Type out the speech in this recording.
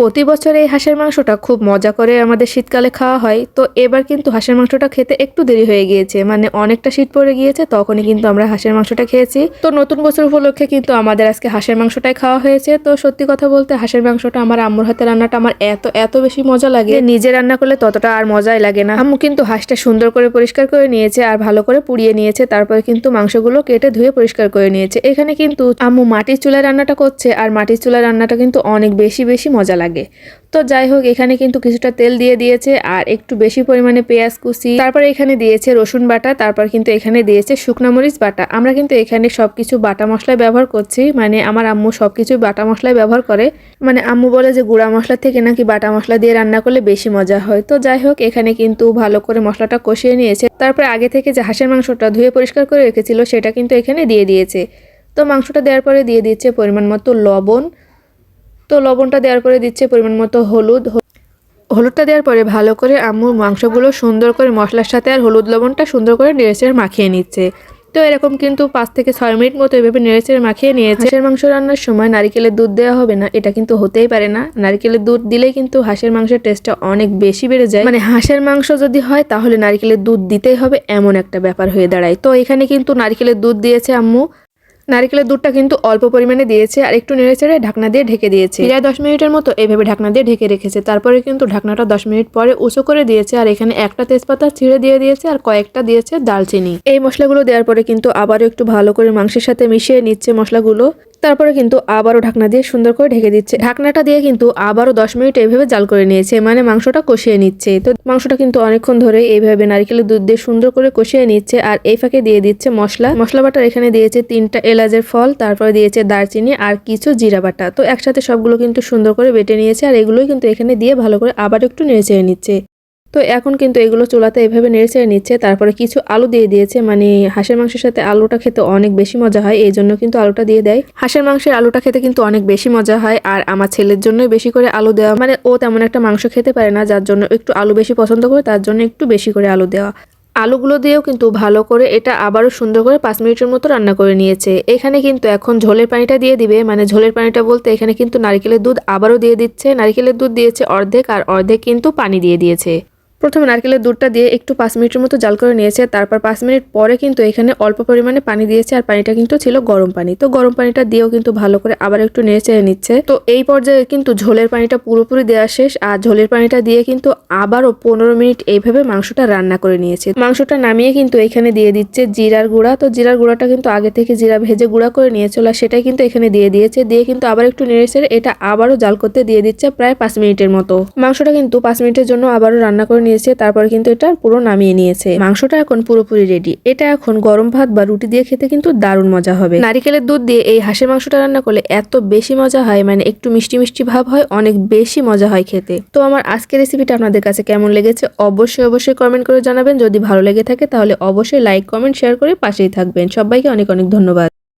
প্রতি বছর এই হাঁসের মাংসটা খুব মজা করে আমাদের শীতকালে খাওয়া হয়। তো এবার কিন্তু হাঁসের মাংসটা খেতে একটু দেরি হয়ে গিয়েছে। মানে অনেকটা শীত পড়ে গিয়েছে, তখনই কিন্তু আমরা হাঁসের মাংসটা খেয়েছি। তো নতুন বছর উপলক্ষে কিন্তু আমাদের আজকে হাঁসের মাংসটাই খাওয়া হয়েছে। তো সত্যি কথা বলতে হাঁসের মাংসটা আমার আম্মুর হাতে রান্নাটা আমার এত এত বেশি মজা লাগে। নিজে রান্না করলে ততটা আর মজাই লাগে না। আম্মু কিন্তু হাঁসটা সুন্দর করে পরিষ্কার করে নিয়েছে আর ভালো করে পুড়িয়ে নিয়েছে। তারপরে কিন্তু মাংসগুলো কেটে ধুয়ে পরিষ্কার করে নিয়েছে। এখানে কিন্তু আম্মু মাটির চুলায় রান্নাটা করছে আর মাটির চুলায় রান্নাটা কিন্তু অনেক বেশি বেশি মজা লাগে। তো যাই হোক, এখানে কিন্তু কিছুটা তেল দিয়ে দিয়েছে আর একটু বেশি পরিমাণে পেঁয়াজ কুচি। তারপরে এখানে দিয়েছে রসুন বাটা, তারপর কিন্তু এখানে দিয়েছে শুকনা মরিচ বাটা। আমরা কিন্তু এখানে সবকিছু বাটা মশলা ব্যবহার করছি মানে আমার আম্মু সবকিছু বাটা মশলাই ব্যবহার করে। মানে আম্মু বলে যে গুঁড়া মশলা থেকে নাকি বাটা মশলা দিয়ে রান্না করলে বেশি মজা হয়। তো যাই হোক, এখানে কিন্তু ভালো করে মশলাটা কষিয়ে নিয়েছে। তারপরে আগে থেকে যে হাঁসের মাংসটা ধুয়ে পরিষ্কার করে রেখেছিল, সেটা কিন্তু এখানে দিয়ে দিয়েছে। তো মাংসটা দেওয়ার পরে দিয়ে দিচ্ছে পরিমাণ মতো লবণ। তো লবণটা দেওয়ার পরে দিচ্ছে পরিমাণ মতো হলুদ। হলুদটা দেওয়ার পরে ভালো করে আম্মু মাংসগুলো সুন্দর করে মশলার সাথে আর হলুদ লবণটা সুন্দর করে নেড়েচেড়ে মাখিয়ে নিচ্ছে। তো এরকম কিন্তু পাঁচ থেকে ছয় মিনিট মতো এভাবে নেড়েচেড়ে মাখিয়ে নিয়েছে। হাঁসের মাংস রান্নার সময় নারিকেলের দুধ দেওয়া হবে না, এটা কিন্তু হতেই পারে না। নারিকেলের দুধ দিলেই কিন্তু হাঁসের মাংসের টেস্টটা অনেক বেশি বেড়ে যায়। মানে হাঁসের মাংস যদি হয় তাহলে নারিকেলের দুধ দিতেই হবে, এমন একটা ব্যাপার হয়ে দাঁড়ায়। তো এখানে কিন্তু নারিকেলের দুধ দিয়েছে আম্মু। নারকেলের দুধটা কিন্তু অল্প পরিমাণে দিয়েছে আর একটু নেড়ে চেড়ে ঢাকনা দিয়ে ঢেকে দিয়েছে। প্রায় দশ মিনিটের মতো এইভাবে ঢাকনা দিয়ে ঢেকে রেখেছে। তারপরে কিন্তু ঢাকনাটা দশ মিনিট পরে উঁচু করে দিয়েছে আর এখানে একটা তেজপাতা ছিঁড়ে দিয়ে দিয়েছে আর কয়েকটা দিয়েছে দালচিনি এই মশলাগুলো দেওয়ার পরে কিন্তু আবারও একটু ভালো করে মাংসের সাথে মিশিয়ে নিচ্ছে মশলাগুলো। তারপরে কিন্তু আবারও ঢাকনা দিয়ে সুন্দর করে ঢেকে দিচ্ছে। ঢাকনাটা দিয়ে কিন্তু আবারও দশ মিনিট এইভাবে জাল করে নিয়েছে মানে মাংসটা কষিয়ে নিচ্ছে। তো মাংসটা কিন্তু অনেকক্ষণ ধরে এইভাবে নারকেলের দুধ দিয়ে সুন্দর করে কষিয়ে নিচ্ছে আর এই ফাঁকে দিয়ে দিচ্ছে মশলা। মশলা বাটার এখানে দিয়েছে তিনটা এলাচের ফল, তারপরে দিয়েছে দারচিনি আর কিছু জিরা বাটা। তো একসাথে সবগুলো কিন্তু সুন্দর করে বেটে নিয়েছে আর এগুলোই কিন্তু এখানে দিয়ে ভালো করে আবার একটু নেড়ে চেড়ে নিচ্ছে। তো এখন কিন্তু এগুলো চুলাতে এভাবে নেড়ে চেড়ে নিচ্ছে, তারপরে কিছু আলু দিয়ে দিয়েছে। মানে হাঁসের মাংসের সাথে আলুটা খেতে অনেক বেশি মজা হয়, এই জন্য কিন্তু আলুটা দিয়ে দেয়। হাঁসের মাংসের আলুটা খেতে কিন্তু অনেক বেশি মজা হয়, আর আমার ছেলের জন্যই বেশি করে আলু দেওয়া। মানে ও তেমন একটা মাংস খেতে পারে না, যার জন্য একটু আলু বেশি পছন্দ করে, তার জন্য একটু বেশি করে আলু দেওয়া। আলুগুলো দিয়েও কিন্তু ভালো করে এটা আবারও সুন্দর করে পাঁচ মিনিটের মতো রান্না করে নিয়েছে। এখানে কিন্তু এখন ঝোলের পানিটা দিয়ে দিবে। মানে ঝোলের পানিটা বলতে এখানে কিন্তু নারকেলের দুধ আবারও দিয়ে দিচ্ছে। নারকেলের দুধ দিয়েছে অর্ধেক, আর অর্ধেক কিন্তু পানি দিয়ে দিয়েছে। প্রথমে নারকেলের দুধটা দিয়ে একটু পাঁচ মিনিটের মতো জাল করে নিয়েছে, তারপর পাঁচ মিনিট পরে কিন্তু এখানে অল্প পরিমাণে পানি দিয়েছে আর পানিটা কিন্তু ছিল গরম পানি। তো গরম পানিটা দিয়েও কিন্তু ভালো করে আবার একটু নেড়ে নিচ্ছে। তো এই পর্যায়ে কিন্তু ঝোলের পানিটা পুরোপুরি দেওয়া শেষ আর ঝোলের পানিটা দিয়ে কিন্তু আবারও পনেরো মিনিট এইভাবে মাংসটা রান্না করে নিয়েছে। মাংসটা নামিয়ে কিন্তু এখানে দিয়ে দিচ্ছে জিরার গুঁড়া। তো জিরার গুঁড়াটা কিন্তু আগে থেকে জিরা ভেজে গুঁড়া করে নিয়েছিল আর সেটাই কিন্তু এখানে দিয়ে দিয়েছে। দিয়ে কিন্তু আবার একটু নেড়ে চেড়ে এটা আবারও জাল করতে দিয়ে দিচ্ছে প্রায় পাঁচ মিনিটের মতো। মাংসটা কিন্তু পাঁচ মিনিটের জন্য আবারও রান্না করে নিয়েছে তারপরে কিন্তু এটা পুরো নামিয়ে নিয়েছে। মাংসটা এখন পুরোপুরি রেডি এটা এখন গরম ভাত বা রুটি দিয়ে খেতে কিন্তু দারুণ মজা হবে। নারিকেলের দুধ দিয়ে এই হাঁসের মাংসটা রান্না করলে এত বেশি মজা হয় মানে একটু মিষ্টি মিষ্টি ভাব হয়, অনেক বেশি মজা হয় খেতে। তো আমার আজকের রেসিপিটা আপনাদের কাছে কেমন লেগেছে অবশ্যই অবশ্যই কমেন্ট করে জানাবেন। যদি ভালো লেগে থাকে তাহলে অবশ্যই লাইক কমেন্ট শেয়ার করে পাশেই থাকবেন। সবাইকে অনেক অনেক ধন্যবাদ।